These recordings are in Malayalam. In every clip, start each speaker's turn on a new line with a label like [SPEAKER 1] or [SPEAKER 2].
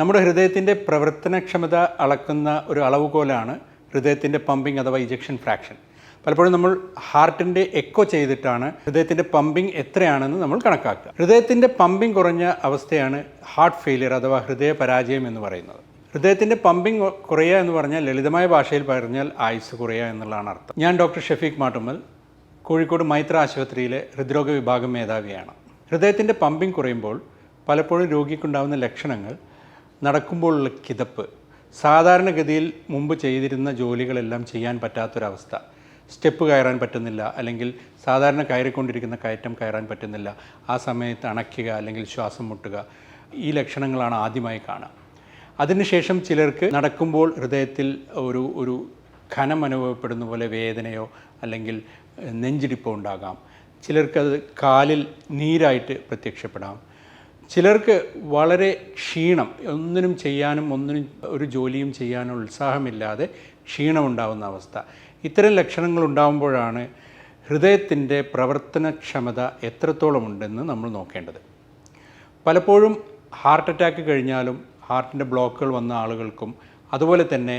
[SPEAKER 1] നമ്മുടെ ഹൃദയത്തിന്റെ പ്രവർത്തനക്ഷമത അളക്കുന്ന ഒരു അളവുകോലാണ് ഹൃദയത്തിന്റെ പമ്പിംഗ് അഥവാ ഇജക്ഷൻ ഫ്രാക്ഷൻ പലപ്പോഴും നമ്മൾ ഹാർട്ടിന്റെ എക്കോ ചെയ്തിട്ടാണ് ഹൃദയത്തിന്റെ പമ്പിംഗ് എത്രയാണെന്ന് നമ്മൾ കണക്കാക്കുക. ഹൃദയത്തിന്റെ പമ്പിംഗ് കുറഞ്ഞ അവസ്ഥയാണ് ഹാർട്ട് ഫെയിലിയർ അഥവാ ഹൃദയ പരാജയം എന്ന് പറയുന്നത്. ഹൃദയത്തിന്റെ പമ്പിംഗ് കുറയുക എന്ന് പറഞ്ഞാൽ ലളിതമായ ഭാഷയിൽ പറഞ്ഞാൽ ആയുസ് കുറയുക എന്നുള്ളതാണ് അർത്ഥം. ഞാൻ ഡോക്ടർ ഷഫീഖ് മാട്ടുമ്മൽ കോഴിക്കോട് മൈത്ര ആശുപത്രിയിലെ ഹൃദ്രോഗ വിഭാഗം മേധാവിയാണ്. ഹൃദയത്തിന്റെ പമ്പിംഗ് കുറയുമ്പോൾ പലപ്പോഴും രോഗിക്കുണ്ടാകുന്ന ലക്ഷണങ്ങൾ നടക്കുമ്പോഴുള്ള കിതപ്പ്. സാധാരണഗതിയിൽ മുമ്പ് ചെയ്തിരുന്ന ജോലികളെല്ലാം ചെയ്യാൻ പറ്റാത്തൊരവസ്ഥ. സ്റ്റെപ്പ് കയറാൻ പറ്റുന്നില്ല അല്ലെങ്കിൽ സാധാരണ കയറിക്കൊണ്ടിരിക്കുന്ന കയറ്റം കയറാൻ പറ്റുന്നില്ല. ആ സമയത്ത് അണയ്ക്കുക അല്ലെങ്കിൽ ശ്വാസം മുട്ടുക ഈ ലക്ഷണങ്ങളാണ് ആദ്യമായി കാണുക. അതിനുശേഷം ചിലർക്ക് നടക്കുമ്പോൾ ഹൃദയത്തിൽ ഒരു ഒരു ഖനം അനുഭവപ്പെടുന്ന പോലെ വേദനയോ അല്ലെങ്കിൽ നെഞ്ചിടിപ്പോ ഉണ്ടാകാം. ചിലർക്കത് കാലിൽ നീരായിട്ട് പ്രത്യക്ഷപ്പെടാം. ചിലർക്ക് വളരെ ക്ഷീണം ഒന്നിനും ചെയ്യാനും ഒന്നിനും ഒരു ജോലിയും ചെയ്യാനും ഉത്സാഹമില്ലാതെ ക്ഷീണമുണ്ടാകുന്ന അവസ്ഥ. ഇത്തരം ലക്ഷണങ്ങൾ ഉണ്ടാകുമ്പോഴാണ് ഹൃദയത്തിന്റെ പ്രവർത്തനക്ഷമത എത്രത്തോളം ഉണ്ടെന്ന് നമ്മൾ നോക്കേണ്ടത്. പലപ്പോഴും ഹാർട്ട് അറ്റാക്ക് കഴിഞ്ഞാലും ഹാർട്ടിന്റെ ബ്ലോക്കുകൾ വന്ന ആളുകൾക്കും അതുപോലെ തന്നെ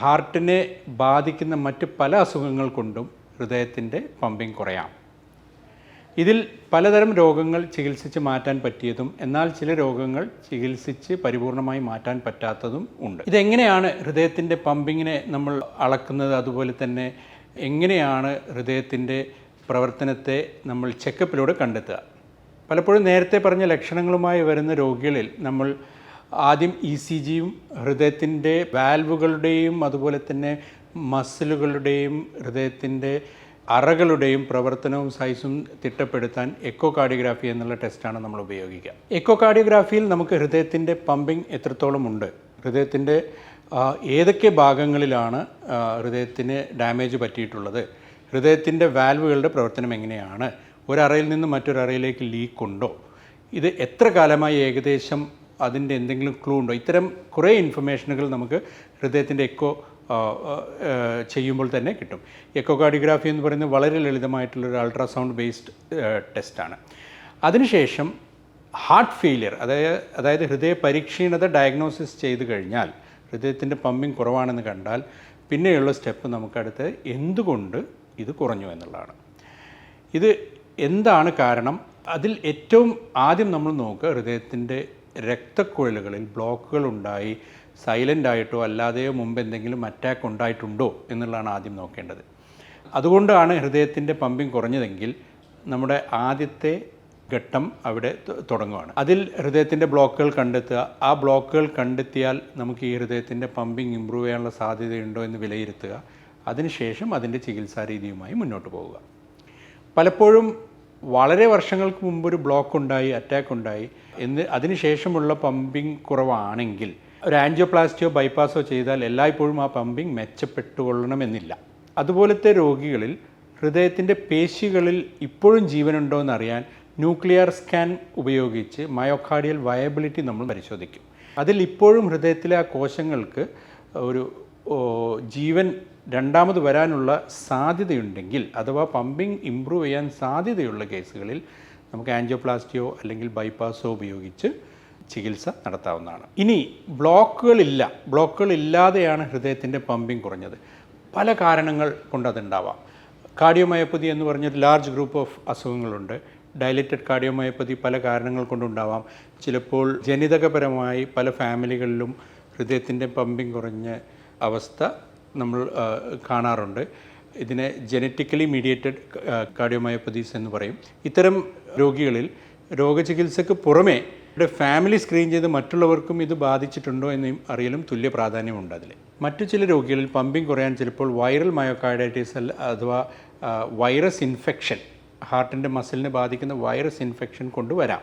[SPEAKER 1] ഹാർട്ടിനെ ബാധിക്കുന്ന മറ്റ് പല അസുഖങ്ങൾ കൊണ്ടും ഹൃദയത്തിന്റെ പമ്പിങ് കുറയാം. ഇതിൽ പലതരം രോഗങ്ങൾ ചികിത്സിച്ച് മാറ്റാൻ പറ്റിയതും എന്നാൽ ചില രോഗങ്ങൾ ചികിത്സിച്ച് പരിപൂർണമായി മാറ്റാൻ പറ്റാത്തതും ഉണ്ട്. ഇതെങ്ങനെയാണ് ഹൃദയത്തിന്റെ പമ്പിങ്ങിനെ നമ്മൾ അളക്കുന്നത്? അതുപോലെ തന്നെ എങ്ങനെയാണ് ഹൃദയത്തിന്റെ പ്രവർത്തനത്തെ നമ്മൾ ചെക്കപ്പിലൂടെ കണ്ടെത്തുക? പലപ്പോഴും നേരത്തെ പറഞ്ഞ ലക്ഷണങ്ങളുമായി വരുന്ന രോഗികളിൽ നമ്മൾ ആദ്യം ഇ സി ജിയും ഹൃദയത്തിന്റെ വാൽവുകളുടെയും അതുപോലെ തന്നെ മസിലുകളുടെയും ഹൃദയത്തിന്റെ അറകളുടെയും പ്രവർത്തനവും സൈസും തിട്ടപ്പെടുത്താൻ എക്കോ കാർഡിയോഗ്രാഫി എന്നുള്ള ടെസ്റ്റാണ് നമ്മൾ ഉപയോഗിക്കുക. എക്കോ കാർഡിയോഗ്രാഫിയിൽ നമുക്ക് ഹൃദയത്തിന്റെ പമ്പിംഗ് എത്രത്തോളം ഉണ്ട്? ഹൃദയത്തിന്റെ ഏതൊക്കെ ഭാഗങ്ങളിലാണ് ഹൃദയത്തിന് ഡാമേജ് പറ്റിയിട്ടുള്ളത്? ഹൃദയത്തിന്റെ വാൽവുകളുടെ പ്രവർത്തനം എങ്ങനെയാണ്? ഒരറയിൽ നിന്ന് മറ്റൊരറയിലേക്ക് ലീക്ക് ഉണ്ടോ? ഇത് എത്ര കാലമായി ഏകദേശം അതിന്റെ എന്തെങ്കിലും ക്ലൂ ഉണ്ടോ? ഇത്തരം കുറേ ഇൻഫർമേഷനുകൾ നമുക്ക് ഹൃദയത്തിന്റെ എക്കോ ചെയ്യുമ്പോൾ തന്നെ കിട്ടും. എക്കോ കാർഡിയോഗ്രാഫി എന്ന് പറയുന്നത് വളരെ ലളിതമായിട്ടുള്ളൊരു അൾട്രാസൗണ്ട് ബേസ്ഡ് ടെസ്റ്റാണ്. അതിനുശേഷം ഹാർട്ട് ഫെയിലിയർ അതായത് അതായത് ഹൃദയ പരിക്ഷീണത ഡയഗ്നോസിസ് ചെയ്ത് കഴിഞ്ഞാൽ ഹൃദയത്തിന്റെ പമ്പിങ് കുറവാണെന്ന് കണ്ടാൽ പിന്നെയുള്ള സ്റ്റെപ്പ് നമുക്കടുത്ത് എന്തുകൊണ്ട് ഇത് കുറഞ്ഞു എന്നുള്ളതാണ്. ഇത് എന്താണ് കാരണം? അതിൽ ഏറ്റവും ആദ്യം നമ്മൾ നോക്കുക ഹൃദയത്തിന്റെ രക്തക്കുഴലുകളിൽ ബ്ലോക്കുകൾ ഉണ്ടായി സൈലന്റ് ആയിട്ടോ അല്ലാതെയോ മുമ്പ് എന്തെങ്കിലും അറ്റാക്ക് ഉണ്ടായിട്ടുണ്ടോ എന്നുള്ളതാണ് ആദ്യം നോക്കേണ്ടത്. അതുകൊണ്ടാണ് ഹൃദയത്തിന്റെ പമ്പിങ് കുറഞ്ഞതെങ്കിൽ നമ്മുടെ ആദ്യത്തെ ഘട്ടം അവിടെ തുടങ്ങുകയാണ് അതിൽ ഹൃദയത്തിന്റെ ബ്ലോക്കുകൾ കണ്ടെത്തുക. ആ ബ്ലോക്കുകൾ കണ്ടെത്തിയാൽ നമുക്ക് ഈ ഹൃദയത്തിന്റെ പമ്പിങ് ഇമ്പ്രൂവ് ചെയ്യാനുള്ള സാധ്യതയുണ്ടോ എന്ന് വിലയിരുത്തുക. അതിനുശേഷം അതിന്റെ ചികിത്സാ രീതിയുമായി മുന്നോട്ട് പോവുക. പലപ്പോഴും വളരെ വർഷങ്ങൾക്ക് മുമ്പ് ഒരു ബ്ലോക്ക് ഉണ്ടായി അറ്റാക്ക് ഉണ്ടായി. എന്ന് അതിനുശേഷമുള്ള പമ്പിങ് കുറവാണെങ്കിൽ ഒരു ആൻജിയോപ്ലാസ്റ്റിയോ ബൈപ്പാസോ ചെയ്താൽ എല്ലായ്പ്പോഴും ആ പമ്പിങ് മെച്ചപ്പെട്ടുകൊള്ളണമെന്നില്ല. അതുപോലത്തെ രോഗികളിൽ ഹൃദയത്തിന്റെ പേശികളിൽ ഇപ്പോഴും ജീവനുണ്ടോ എന്നറിയാൻ ന്യൂക്ലിയർ സ്കാൻ ഉപയോഗിച്ച് മയോകാർഡിയൽ വയബിലിറ്റി നമ്മൾ പരിശോധിക്കും. അതിൽ ഇപ്പോഴും ഹൃദയത്തിലെ ആ കോശങ്ങൾക്ക് ഒരു ജീവൻ രണ്ടാമത് വരാനുള്ള സാധ്യതയുണ്ടെങ്കിൽ അഥവാ പമ്പിങ് ഇമ്പ്രൂവ് ചെയ്യാൻ സാധ്യതയുള്ള കേസുകളിൽ നമുക്ക് ആൻജിയോപ്ലാസ്റ്റിയോ അല്ലെങ്കിൽ ബൈപ്പാസോ ഉപയോഗിച്ച് ചികിത്സ നടത്താവുന്നതാണ്. ഇനി ബ്ലോക്കുകളില്ല. ബ്ലോക്കുകൾ ഇല്ലാതെയാണ് ഹൃദയത്തിന്റെ പമ്പിങ് കുറഞ്ഞത്. പല കാരണങ്ങൾ കൊണ്ടതുണ്ടാവാം. കാർഡിയോമയോപ്പതി എന്ന് പറഞ്ഞൊരു ലാർജ് ഗ്രൂപ്പ് ഓഫ് അസുഖങ്ങളുണ്ട്. ഡയലറ്റഡ് കാർഡിയോമയോപ്പതി പല കാരണങ്ങൾ കൊണ്ടുണ്ടാവാം. ചിലപ്പോൾ ജനിതകപരമായി പല ഫാമിലികളിലും ഹൃദയത്തിന്റെ പമ്പിങ് കുറഞ്ഞ അവസ്ഥ നമ്മൾ കാണാറുണ്ട്. ഇതിനെ ജനറ്റിക്കലി മീഡിയേറ്റഡ് കാർഡിയോമയോപ്പതീസ് എന്ന് പറയും. ഇത്തരം രോഗികളിൽ രോഗചികിത്സയ്ക്ക് പുറമേ ഇവിടെ ഫാമിലി സ്ക്രീൻ ചെയ്ത് മറ്റുള്ളവർക്കും ഇത് ബാധിച്ചിട്ടുണ്ടോ എന്ന് അറിയലും തുല്യ പ്രാധാന്യമുണ്ട് അതിൽ മറ്റു ചില രോഗികളിൽ പമ്പിംഗ് കുറയാൻ ചിലപ്പോൾ വൈറൽ മയോകാർഡൈറ്റിസ് അഥവാ വൈറസ് ഇൻഫെക്ഷൻ ഹാർട്ടിന്റെ മസിലിനെ ബാധിക്കുന്ന വൈറസ് ഇൻഫെക്ഷൻ കൊണ്ടുവരാം.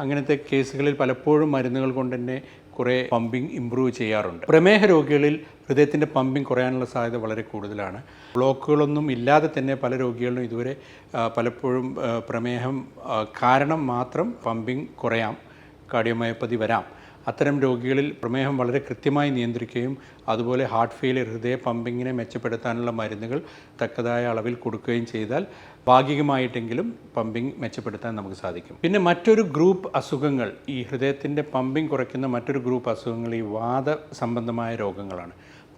[SPEAKER 1] അങ്ങനത്തെ കേസുകളിൽ പലപ്പോഴും മരുന്നുകൾ കൊണ്ട് തന്നെ കുറേ പമ്പിംഗ് ഇമ്പ്രൂവ് ചെയ്യാറുണ്ട്. പ്രമേഹ രോഗികളിൽ ഹൃദയത്തിന്റെ പമ്പിങ് കുറയാനുള്ള സാധ്യത വളരെ കൂടുതലാണ്. ബ്ലോക്കുകളൊന്നും ഇല്ലാതെ തന്നെ പല രോഗികളിലും ഇതുവരെ പലപ്പോഴും പ്രമേഹം കാരണം മാത്രം പമ്പിംഗ് കുറയാം. കാർഡിയോമയോപ്പതി വരാം. അത്തരം രോഗികളിൽ പ്രമേഹം വളരെ കൃത്യമായി നിയന്ത്രിക്കുകയും അതുപോലെ ഹാർട്ട് ഫെയിലിയർ ഹൃദയ പമ്പിങ്ങിനെ മെച്ചപ്പെടുത്താനുള്ള മരുന്നുകൾ തക്കതായ അളവിൽ കൊടുക്കുകയും ചെയ്താൽ ഭാഗികമായിട്ടെങ്കിലും പമ്പിങ് മെച്ചപ്പെടുത്താൻ നമുക്ക് സാധിക്കും. പിന്നെ മറ്റൊരു ഗ്രൂപ്പ് അസുഖങ്ങൾ ഈ ഹൃദയത്തിന്റെ പമ്പിങ് കുറയ്ക്കുന്ന മറ്റൊരു ഗ്രൂപ്പ് അസുഖങ്ങൾ ഈ വാദ സംബന്ധമായ രോഗങ്ങളാണ്.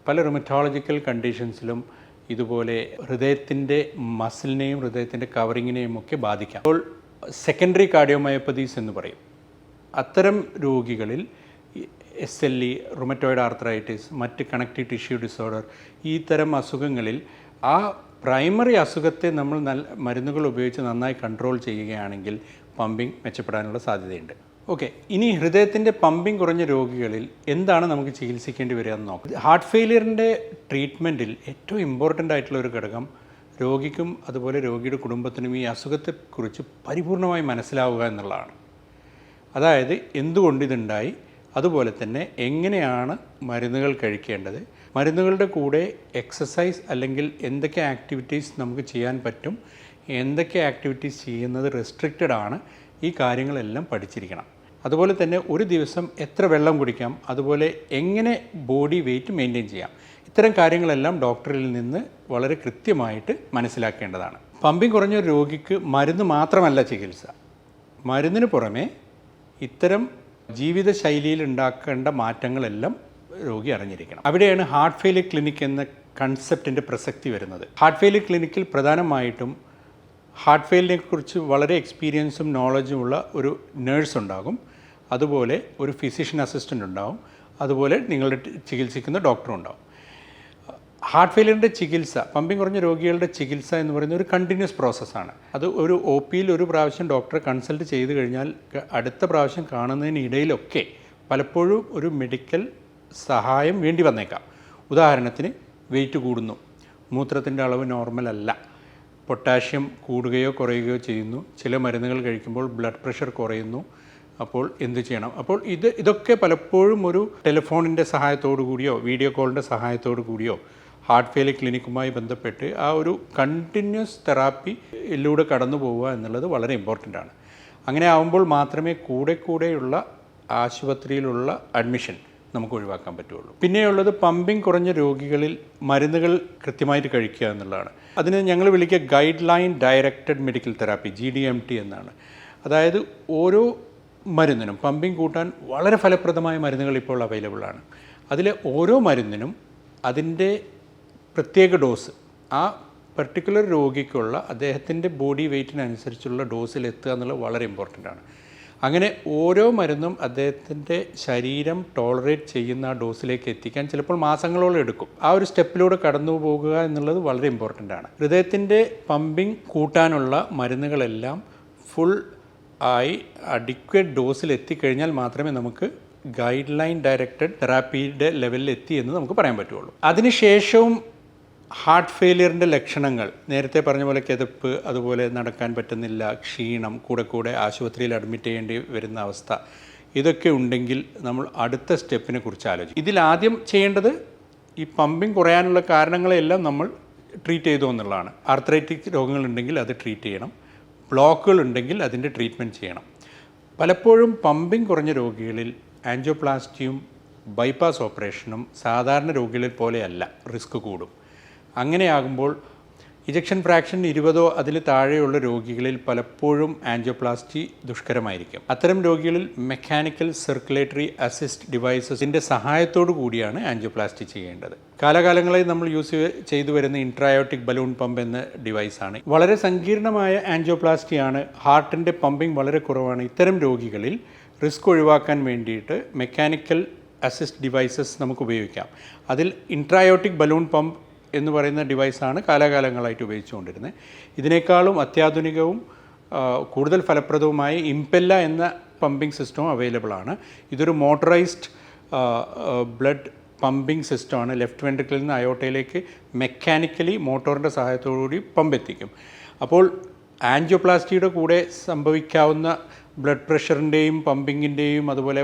[SPEAKER 1] പല റൊമറ്റോളജിക്കൽ കണ്ടീഷൻസിലും ഇതുപോലെ ഹൃദയത്തിന്റെ മസിലിനെയും ഹൃദയത്തിന്റെ കവറിങ്ങിനെയും ഒക്കെ ബാധിക്കാം. അപ്പോൾ സെക്കൻഡറി കാർഡിയോമയോപ്പതീസ് എന്ന് പറയും. അത്തരം രോഗികളിൽ S L E rheumatoid arthritis മറ്റ് കണക്റ്റീവ് ടിഷ്യൂ ഡിസോർഡർ ഈ തരം അസുഖങ്ങളിൽ ആ പ്രൈമറി അസുഖത്തെ നമ്മൾ നല്ല മരുന്നുകൾ ഉപയോഗിച്ച് നന്നായി കൺട്രോൾ ചെയ്യുകയാണെങ്കിൽ പമ്പിങ് മെച്ചപ്പെടാനുള്ള സാധ്യതയുണ്ട്. ഓക്കെ ഇനി ഹൃദയത്തിന്റെ പമ്പിങ് കുറഞ്ഞ രോഗികളിൽ എന്താണ് നമുക്ക് ചികിത്സിക്കേണ്ടി വരിക എന്ന് നോക്കാം. ഹാർട്ട് ഫെയിലിയറിന്റെ ട്രീറ്റ്മെന്റിൽ ഏറ്റവും ഇമ്പോർട്ടന്റ് ആയിട്ടുള്ള ഒരു ഘടകം രോഗിക്കും അതുപോലെ രോഗിയുടെ കുടുംബത്തിനും ഈ അസുഖത്തെക്കുറിച്ച് പരിപൂർണമായി മനസ്സിലാവുക എന്നുള്ളതാണ്. അതായത് എന്തുകൊണ്ട് ഇതുണ്ടായി? അതുപോലെ തന്നെ എങ്ങനെയാണ് മരുന്നുകൾ കഴിക്കേണ്ടത്? മരുന്നുകളുടെ കൂടെ എക്സസൈസ് അല്ലെങ്കിൽ എന്തൊക്കെ ആക്ടിവിറ്റീസ് നമുക്ക് ചെയ്യാൻ പറ്റും? എന്തൊക്കെ ആക്ടിവിറ്റീസ് ചെയ്യുന്നത് റെസ്ട്രിക്റ്റഡ് ആണ്? ഈ കാര്യങ്ങളെല്ലാം പഠിച്ചിരിക്കണം. അതുപോലെ തന്നെ ഒരു ദിവസം എത്ര വെള്ളം കുടിക്കാം? അതുപോലെ എങ്ങനെ ബോഡി വെയിറ്റ് മെയിന്റെയിൻ ചെയ്യാം? ഇത്തരം കാര്യങ്ങളെല്ലാം ഡോക്ടറിൽ നിന്ന് വളരെ കൃത്യമായിട്ട് മനസ്സിലാക്കേണ്ടതാണ്. പമ്പിങ് കുറഞ്ഞ രോഗിക്ക് മരുന്ന് മാത്രമല്ല ചികിത്സ. മരുന്നിന് പുറമെ ഇത്തരം ജീവിതശൈലിയിൽ ഉണ്ടാക്കേണ്ട മാറ്റങ്ങളെല്ലാം രോഗി അറിഞ്ഞിരിക്കണം. അവിടെയാണ് ഹാർട്ട് ഫെയിലിയർ ക്ലിനിക് എന്ന കൺസെപ്റ്റിന്റെ പ്രസക്തി വരുന്നത്. ഹാർട്ട് ഫെയിലിയർ ക്ലിനിക്കിൽ പ്രധാനമായിട്ടും ഹാർട്ട് ഫെയിലിനെ കുറിച്ച് വളരെ എക്സ്പീരിയൻസും നോളജും ഉള്ള ഒരു നേഴ്സ് ഉണ്ടാകും. അതുപോലെ ഒരു ഫിസിഷ്യൻ അസിസ്റ്റന്റ് ഉണ്ടാകും. അതുപോലെ നിങ്ങളുടെ ചികിത്സിക്കുന്ന ഡോക്ടറും ഉണ്ടാകും. ഹാർട്ട് ഫെയിലിയറിന്റെ ചികിത്സ പമ്പിങ് കുറഞ്ഞ രോഗികളുടെ ചികിത്സ എന്ന് പറയുന്നത് ഒരു കണ്ടിന്യൂസ് പ്രോസസ്സാണ്. അത് ഒരു ഒ പിയിൽ ഒരു പ്രാവശ്യം ഡോക്ടറെ കൺസൾട്ട് ചെയ്ത് കഴിഞ്ഞാൽ അടുത്ത പ്രാവശ്യം കാണുന്നതിനിടയിലൊക്കെ പലപ്പോഴും ഒരു മെഡിക്കൽ സഹായം വേണ്ടി വന്നേക്കാം. ഉദാഹരണത്തിന് വെയിറ്റ് കൂടുന്നു. മൂത്രത്തിന്റെ അളവ് നോർമലല്ല പൊട്ടാഷ്യം കൂടുകയോ കുറയുകയോ ചെയ്യുന്നു. ചില മരുന്നുകൾ കഴിക്കുമ്പോൾ ബ്ലഡ് പ്രഷർ കുറയുന്നു. അപ്പോൾ എന്ത് ചെയ്യണം? അപ്പോൾ ഇത് ഇതൊക്കെ പലപ്പോഴും ഒരു ടെലിഫോണിന്റെ സഹായത്തോടു കൂടിയോ വീഡിയോ കോളിന്റെ സഹായത്തോടു കൂടിയോ ഹാർട്ട് ഫെയിലിയർ ക്ലിനിക്കുമായി ബന്ധപ്പെട്ട് ആ ഒരു കണ്ടിന്യൂസ് തെറാപ്പിയിലൂടെ കടന്നു പോവുക എന്നുള്ളത് വളരെ ഇമ്പോർട്ടന്റ് ആണ്. അങ്ങനെ ആവുമ്പോൾ മാത്രമേ കൂടെ കൂടെയുള്ള ആശുപത്രിയിലുള്ള അഡ്മിഷൻ നമുക്ക് ഒഴിവാക്കാൻ പറ്റുള്ളൂ. പിന്നെയുള്ളത് പമ്പിംഗ് കുറഞ്ഞ രോഗികളിൽ മരുന്നുകൾ കൃത്യമായിട്ട് കഴിക്കുക എന്നുള്ളതാണ്. അതിന് ഞങ്ങൾ വിളിക്കുക guideline directed medical therapy G D M T എന്നാണ്. അതായത് ഓരോ മരുന്നിനും പമ്പിംഗ് കൂട്ടാൻ വളരെ ഫലപ്രദമായ മരുന്നുകൾ ഇപ്പോൾ അവൈലബിൾ ആണ്. അതിലെ ഓരോ മരുന്നിനും അതിന്റെ പ്രത്യേക ഡോസ്. ആ പെർട്ടിക്കുലർ രോഗിക്കുള്ള അദ്ദേഹത്തിന്റെ ബോഡി വെയ്റ്റിനനുസരിച്ചുള്ള ഡോസിൽ എത്തുക എന്നുള്ളത് വളരെ ഇമ്പോർട്ടന്റ് ആണ്. അങ്ങനെ ഓരോ മരുന്നും അദ്ദേഹത്തിന്റെ ശരീരം ടോളറേറ്റ് ചെയ്യുന്ന ആ ഡോസിലേക്ക് എത്തിക്കാൻ ചിലപ്പോൾ മാസങ്ങളോളം എടുക്കും. ആ ഒരു സ്റ്റെപ്പിലൂടെ കടന്നു പോകുക എന്നുള്ളത് വളരെ ഇമ്പോർട്ടന്റ് ആണ്. ഹൃദയത്തിന്റെ പമ്പിങ് കൂട്ടാനുള്ള മരുന്നുകളെല്ലാം ഫുൾ ആയി അഡിക്വേറ്റ് ഡോസിൽ എത്തിക്കഴിഞ്ഞാൽ മാത്രമേ നമുക്ക് ഗൈഡ് ലൈൻ ഡയറക്റ്റഡ് തെറാപ്പിയുടെ ലെവലിൽ എത്തി എന്ന് നമുക്ക് പറയാൻ പറ്റുള്ളൂ. അതിനുശേഷവും ഹാർട്ട് ഫെയിലിയറിന്റെ ലക്ഷണങ്ങൾ നേരത്തെ പറഞ്ഞ പോലെ കിതപ്പ് അതുപോലെ നടക്കാൻ പറ്റുന്നില്ല ക്ഷീണം കൂടെ കൂടെ ആശുപത്രിയിൽ അഡ്മിറ്റ് ചെയ്യേണ്ടി വരുന്ന അവസ്ഥ ഇതൊക്കെ ഉണ്ടെങ്കിൽ നമ്മൾ അടുത്ത സ്റ്റെപ്പിനെ കുറിച്ച് ആലോചിക്കും. ഇതിലാദ്യം ചെയ്യേണ്ടത് ഈ പമ്പിങ് കുറയാനുള്ള കാരണങ്ങളെല്ലാം നമ്മൾ ട്രീറ്റ് ചെയ്തു എന്നുള്ളതാണ്. ആർത്രൈറ്റിക് രോഗങ്ങളുണ്ടെങ്കിൽ അത് ട്രീറ്റ് ചെയ്യണം. ബ്ലോക്കുകൾ ഉണ്ടെങ്കിൽ അതിന്റെ ട്രീറ്റ്മെന്റ് ചെയ്യണം. പലപ്പോഴും പമ്പിങ് കുറഞ്ഞ രോഗികളിൽ ആൻജിയോപ്ലാസ്റ്റിയും ബൈപ്പാസ് ഓപ്പറേഷനും സാധാരണ രോഗികളിൽ പോലെയല്ല റിസ്ക് കൂടും. അങ്ങനെയാകുമ്പോൾ ഇജക്ഷൻ ഫ്രാക്ഷൻ ഇരുപതോ അതിൽ താഴെയുള്ള രോഗികളിൽ പലപ്പോഴും ആൻജിയോപ്ലാസ്റ്റി ദുഷ്കരമായിരിക്കും. അത്തരം രോഗികളിൽ മെക്കാനിക്കൽ സർക്കുലേറ്ററി അസിസ്റ്റ് ഡിവൈസസിന്റെ സഹായത്തോടു കൂടിയാണ് ആൻജിയോപ്ലാസ്റ്റി ചെയ്യേണ്ടത്. കാലകാലങ്ങളായി നമ്മൾ യൂസ് ചെയ്തു വരുന്ന ഇൻട്രയോട്ടിക് ബലൂൺ പമ്പ് എന്ന ഡിവൈസാണ്. വളരെ സങ്കീർണമായ ആൻജിയോപ്ലാസ്റ്റിയാണ് ഹാർട്ടിന്റെ പമ്പിംഗ് വളരെ കുറവാണ്. ഇത്തരം രോഗികളിൽ റിസ്ക് ഒഴിവാക്കാൻ വേണ്ടിയിട്ട് മെക്കാനിക്കൽ അസിസ്റ്റ് ഡിവൈസസ് നമുക്ക് ഉപയോഗിക്കാം. അതിൽ ഇൻട്രയോട്ടിക് ബലൂൺ പമ്പ് എന്ന് പറയുന്ന ഡിവൈസാണ് കാലാകാലങ്ങളായിട്ട് ഉപയോഗിച്ചുകൊണ്ടിരുന്നത്. ഇതിനേക്കാളും അത്യാധുനികവും കൂടുതൽ ഫലപ്രദവുമായ ഇംപെല്ല എന്ന പമ്പിംഗ് സിസ്റ്റവും അവൈലബിൾ ആണ്. ഇതൊരു മോട്ടറൈസ്ഡ് ബ്ലഡ് പമ്പിംഗ് സിസ്റ്റമാണ് ലെഫ്റ്റ് വെൻട്രിക്കിൽ നിന്ന് അയോട്ടയിലേക്ക് മെക്കാനിക്കലി മോട്ടോറിന്റെ സഹായത്തോടുകൂടി പമ്പ് എത്തിക്കും. അപ്പോൾ ആൻജിയോപ്ലാസ്റ്റിയുടെ കൂടെ സംഭവിക്കാവുന്ന ബ്ലഡ് പ്രഷറിന്റെയും പമ്പിങ്ങിന്റെയും അതുപോലെ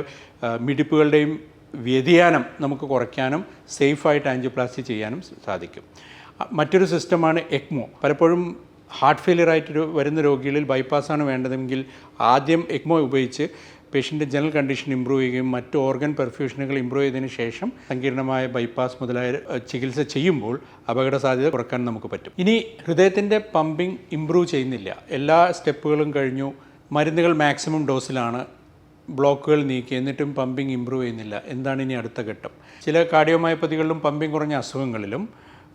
[SPEAKER 1] മിടിപ്പുകളുടെയും വ്യതിയാനം നമുക്ക് കുറയ്ക്കാനും സേഫായിട്ട് ആൻജിയോപ്ലാസ്റ്റി ചെയ്യാനും സാധിക്കും. മറ്റൊരു സിസ്റ്റമാണ് എക്മോ. പലപ്പോഴും ഹാർട്ട് ഫെയിലിയർ ആയിട്ട് വരുന്ന രോഗികളിൽ ബൈപ്പാസാണ് വേണ്ടതെങ്കിൽ ആദ്യം എക്മോ ഉപയോഗിച്ച് പേഷ്യന്റെ ജനറൽ കണ്ടീഷൻ ഇമ്പ്രൂവ് ചെയ്യുകയും മറ്റ് ഓർഗൻ പെർഫ്യൂഷനുകൾ ഇമ്പ്രൂവ് ചെയ്തതിന് ശേഷം സങ്കീർണമായ ബൈപ്പാസ് മുതലായ ചികിത്സ ചെയ്യുമ്പോൾ അപകട സാധ്യത കുറയ്ക്കാൻ നമുക്ക് പറ്റും. ഇനി ഹൃദയത്തിന്റെ പമ്പിംഗ് ഇമ്പ്രൂവ് ചെയ്യുന്നില്ല. എല്ലാ സ്റ്റെപ്പുകളും കഴിഞ്ഞു. മരുന്നുകൾ മാക്സിമം ഡോസിലാണ്. ബ്ലോക്കുകൾ നീക്കി എന്നിട്ടും പമ്പിംഗ് ഇമ്പ്രൂവ് ചെയ്യുന്നില്ല. എന്താണ് ഇനി അടുത്ത ഘട്ടം? ചില കാർഡിയോമയോപ്പതികളിലും പമ്പിംഗ് കുറഞ്ഞ അസുഖങ്ങളിലും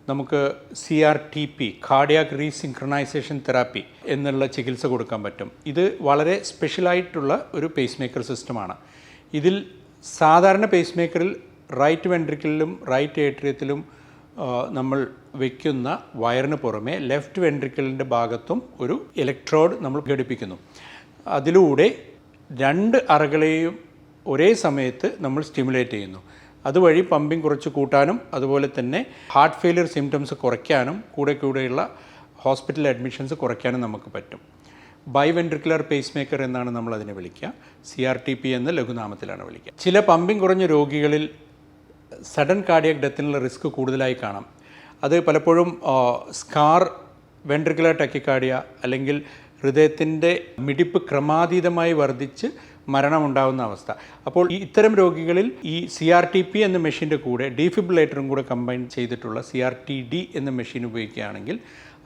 [SPEAKER 1] നമുക്ക് C R T P cardiac resynchronisation therapy എന്നുള്ള ചികിത്സ കൊടുക്കാൻ പറ്റും. ഇത് വളരെ സ്പെഷ്യലായിട്ടുള്ള ഒരു പേസ് മേക്കർ സിസ്റ്റമാണ് ഇതിൽ സാധാരണ പേസ് മേക്കറിൽ റൈറ്റ് വെൻട്രിക്കിളിലും റൈറ്റ് ഏട്രിയത്തിലും നമ്മൾ വയ്ക്കുന്ന വയറിന് പുറമെ ലെഫ്റ്റ് വെൻട്രിക്കിളിന്റെ ഭാഗത്തും ഒരു ഇലക്ട്രോഡ് നമ്മൾ ഘടിപ്പിക്കുന്നു. അതിലൂടെ രണ്ട് അറകളെയും ഒരേ സമയത്ത് നമ്മൾ സ്റ്റിമുലേറ്റ് ചെയ്യുന്നു. അതുവഴി പമ്പിങ് കുറച്ച് കൂട്ടാനും അതുപോലെ തന്നെ ഹാർട്ട് ഫെയിലിയർ സിംറ്റംസ് കുറയ്ക്കാനും കൂടെ കൂടെയുള്ള ഹോസ്പിറ്റൽ അഡ്മിഷൻസ് കുറയ്ക്കാനും നമുക്ക് പറ്റും. ബൈവെൻട്രിക്കുലർ പേസ് മേക്കർ എന്നാണ് നമ്മൾ അതിനെ വിളിക്കുക. സി ആർ ടി പി എന്ന ലഘുനാമത്തിലാണ് വിളിക്കുക. ചില പമ്പിങ് കുറഞ്ഞ രോഗികളിൽ സഡൻ കാർഡിയക് ഡെത്തിനുള്ള റിസ്ക് കൂടുതലായി കാണാം. അത് പലപ്പോഴും സ്കാർ വെൻട്രിക്കുലർ ടെക്കിക്കാർഡിയ അല്ലെങ്കിൽ ഹൃദയത്തിന്റെ മിടിപ്പ് ക്രമാതീതമായി വർദ്ധിച്ച് മരണമുണ്ടാകുന്ന അവസ്ഥ. അപ്പോൾ ഈ ഇത്തരം രോഗികളിൽ ഈ സി ആർ ടി പി എന്ന മെഷീന്റെ കൂടെ ഡീഫിബിലേറ്ററും കൂടെ കമ്പൈൻ ചെയ്തിട്ടുള്ള സി ആർ ടി ഡി എന്ന മെഷീൻ ഉപയോഗിക്കുകയാണെങ്കിൽ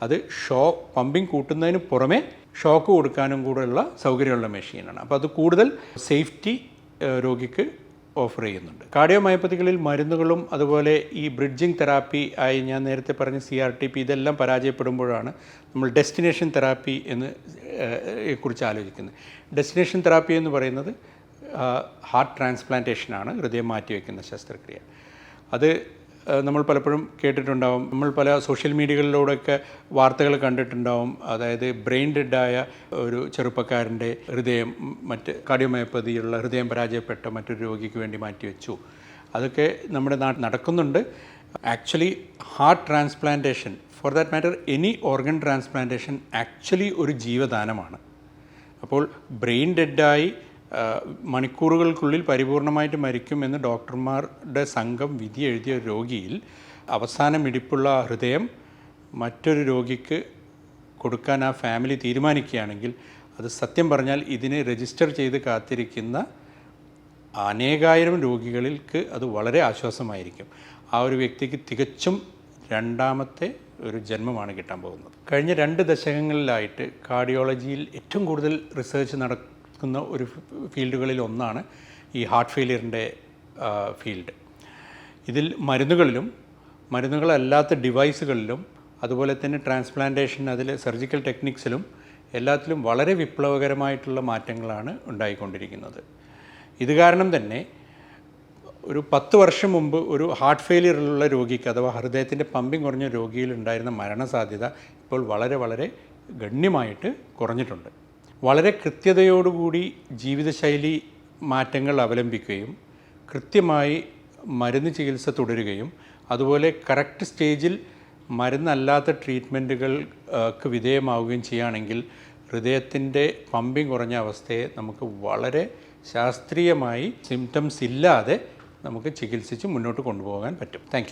[SPEAKER 1] അത് ഷോ പമ്പിങ് കൂട്ടുന്നതിന് പുറമെ ഷോക്ക് കൊടുക്കാനും കൂടെയുള്ള സൗകര്യമുള്ള മെഷീനാണ്. അപ്പോൾ അത് കൂടുതൽ സേഫ്റ്റി രോഗിക്ക് ഓഫർ ചെയ്യുന്നുണ്ട്. കാർഡിയോ കാർഡിയോമയോപ്പതികളിൽ മരുന്നുകളും അതുപോലെ ഈ ബ്രിഡ്ജിംഗ് തെറാപ്പി ആയി ഞാൻ നേരത്തെ പറഞ്ഞ സി ആർ ടി പി ഇതെല്ലാം പരാജയപ്പെടുമ്പോഴാണ് നമ്മൾ ഡെസ്റ്റിനേഷൻ തെറാപ്പി എന്ന് കുറിച്ച് ആലോചിക്കുന്നത്. ഡെസ്റ്റിനേഷൻ തെറാപ്പി എന്ന് പറയുന്നത് ഹാർട്ട് ട്രാൻസ്പ്ലാന്റേഷനാണ് ഹൃദയം മാറ്റിവെക്കുന്ന ശസ്ത്രക്രിയ. അത് നമ്മൾ പലപ്പോഴും കേട്ടിട്ടുണ്ടാവും. നമ്മൾ പല സോഷ്യൽ മീഡിയകളിലൂടെയൊക്കെ വാർത്തകൾ കണ്ടിട്ടുണ്ടാവും. അതായത് ബ്രെയിൻ ഡെഡായ ഒരു ചെറുപ്പക്കാരന്റെ ഹൃദയം മറ്റ് കാർഡിയോമയോപ്പതിയുള്ള ഹൃദയം പരാജയപ്പെട്ട മറ്റൊരു രോഗിക്ക് വേണ്ടി മാറ്റിവെച്ചു. അതൊക്കെ നമ്മുടെ നാട്ടിൽ നടക്കുന്നുണ്ട്. Actually heart transplantation for that matter any organ transplantation actually ഒരു ജീവദാനമാണ്. അപ്പോൾ ബ്രെയിൻ ഡെഡായി മണിക്കൂറുകൾക്കുള്ളിൽ പരിപൂർണമായിട്ട് മരിക്കുമെന്ന് ഡോക്ടർമാരുടെ സംഘം വിധി എഴുതിയ രോഗിയിൽ അവസാനം ഇടിപ്പുള്ള ഹൃദയം മറ്റൊരു രോഗിക്ക് കൊടുക്കാൻ ആ ഫാമിലി തീരുമാനിക്കുകയാണെങ്കിൽ അത് സത്യം പറഞ്ഞാൽ ഇതിനെ രജിസ്റ്റർ ചെയ്ത് കാത്തിരിക്കുന്ന അനേകായിരം രോഗികൾക്ക് അത് വളരെ ആശ്വാസമായിരിക്കും. ആ ഒരു വ്യക്തിക്ക് തികച്ചും രണ്ടാമത്തെ ഒരു ജന്മമാണ് കിട്ടാൻ പോകുന്നത്. കഴിഞ്ഞ രണ്ട് ദശകങ്ങളിലായിട്ട് കാർഡിയോളജിയിൽ ഏറ്റവും കൂടുതൽ റിസർച്ച് നടക്കുന്ന ഒരു ഫീൽഡുകളിൽ ഒന്നാണ് ഈ ഹാർട്ട് ഫെയിലിയറിന്റെ ഫീൽഡ്. ഇതിൽ മരുന്നുകളിലും മരുന്നുകളല്ലാത്ത ഡിവൈസുകളിലും അതുപോലെ തന്നെ ട്രാൻസ്പ്ലാന്റേഷൻ അതിൽ സർജിക്കൽ ടെക്നിക്സിലും എല്ലാത്തിലും വളരെ വിപ്ലവകരമായിട്ടുള്ള മാറ്റങ്ങളാണ് ഉണ്ടായിക്കൊണ്ടിരിക്കുന്നത്. ഇത് കാരണം തന്നെ ഒരു പത്ത് വർഷം മുമ്പ് ഒരു ഹാർട്ട് ഫെയിലിയറിലുള്ള രോഗിക്ക് അഥവാ ഹൃദയത്തിന്റെ പമ്പിങ് കുറഞ്ഞ രോഗിയിൽ ഉണ്ടായിരുന്ന മരണസാധ്യത ഇപ്പോൾ വളരെ വളരെ ഗണ്യമായിട്ട് കുറഞ്ഞിട്ടുണ്ട്. വളരെ കൃത്യതയോടുകൂടി ജീവിതശൈലി മാറ്റങ്ങൾ അവലംബിക്കുകയും കൃത്യമായി മരുന്ന് ചികിത്സ തുടരുകയും അതുപോലെ കറക്റ്റ് സ്റ്റേജിൽ മരുന്നല്ലാത്ത ട്രീറ്റ്മെന്റുകൾക്ക് വിധേയമാവുകയും ചെയ്യുകയാണെങ്കിൽ ഹൃദയത്തിന്റെ പമ്പിങ് കുറഞ്ഞ അവസ്ഥയെ നമുക്ക് വളരെ ശാസ്ത്രീയമായി സിംറ്റംസ് ഇല്ലാതെ നമുക്ക് ചികിത്സിച്ച് മുന്നോട്ട് കൊണ്ടുപോകാൻ പറ്റും. താങ്ക്